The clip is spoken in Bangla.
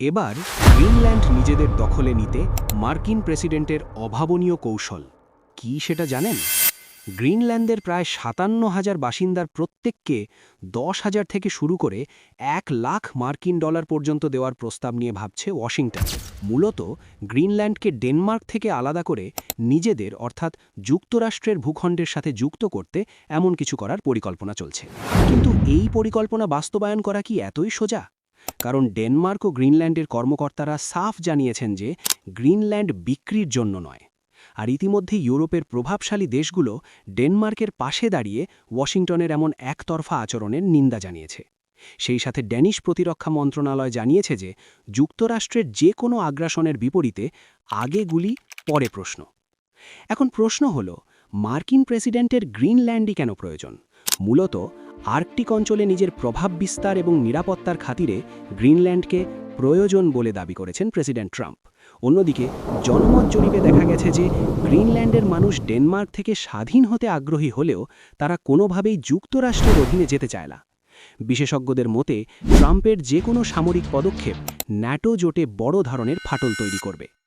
এবার গ্রিনল্যান্ড নিজেদের দখলে নিতে মার্কিন প্রেসিডেন্টের অভাবনীয় কৌশল। কি সেটা জানেন? গ্রিনল্যান্ডের প্রায় সাতান্ন হাজার বাসিন্দার প্রত্যেককে দশ হাজার থেকে শুরু করে এক লাখ মার্কিন ডলার পর্যন্ত দেওয়ার প্রস্তাব নিয়ে ভাবছে ওয়াশিংটন। মূলত গ্রিনল্যান্ডকে ডেনমার্ক থেকে আলাদা করে নিজেদের, অর্থাৎ যুক্তরাষ্ট্রের ভূখণ্ডের সাথে যুক্ত করতে এমন কিছু করার পরিকল্পনা চলছে। কিন্তু এই পরিকল্পনা বাস্তবায়ন করা কি এতই সোজা? কারণ ডেনমার্ক ও গ্রিনল্যান্ডের কর্মকর্তারা সাফ জানিয়েছেন যে গ্রিনল্যান্ড বিক্রির জন্য নয়। আর ইতিমধ্যে ইউরোপের প্রভাবশালী দেশগুলো ডেনমার্কের পাশে দাঁড়িয়ে ওয়াশিংটনের এমন একতরফা আচরণের নিন্দা জানিয়েছে। সেই সাথে ড্যানিশ প্রতিরক্ষা মন্ত্রণালয় জানিয়েছে যে যুক্তরাষ্ট্রের যে কোনো আগ্রাসনের বিপরীতে আগে গুলি, পরে প্রশ্ন। এখন প্রশ্ন হল, মার্কিন প্রেসিডেন্টের গ্রিনল্যান্ডই কেন প্রয়োজন? মূলত আর্কটিক অঞ্চলে নিজের প্রভাব বিস্তার এবং নিরাপত্তার খাতিরে গ্রিনল্যান্ডকে প্রয়োজন বলে দাবি করেছেন প্রেসিডেন্ট ট্রাম্প। অন্যদিকে, জনমত জরিপে দেখা গেছে যে গ্রিনল্যান্ডের মানুষ ডেনমার্ক থেকে স্বাধীন হতে আগ্রহী হলেও তারা কোনোভাবেই যুক্তরাষ্ট্রের অধীনে যেতে চায় না। বিশেষজ্ঞদের মতে, ট্রাম্পের যে কোনো সামরিক পদক্ষেপ ন্যাটো জোটে বড় ধরনের ফাটল তৈরি করবে।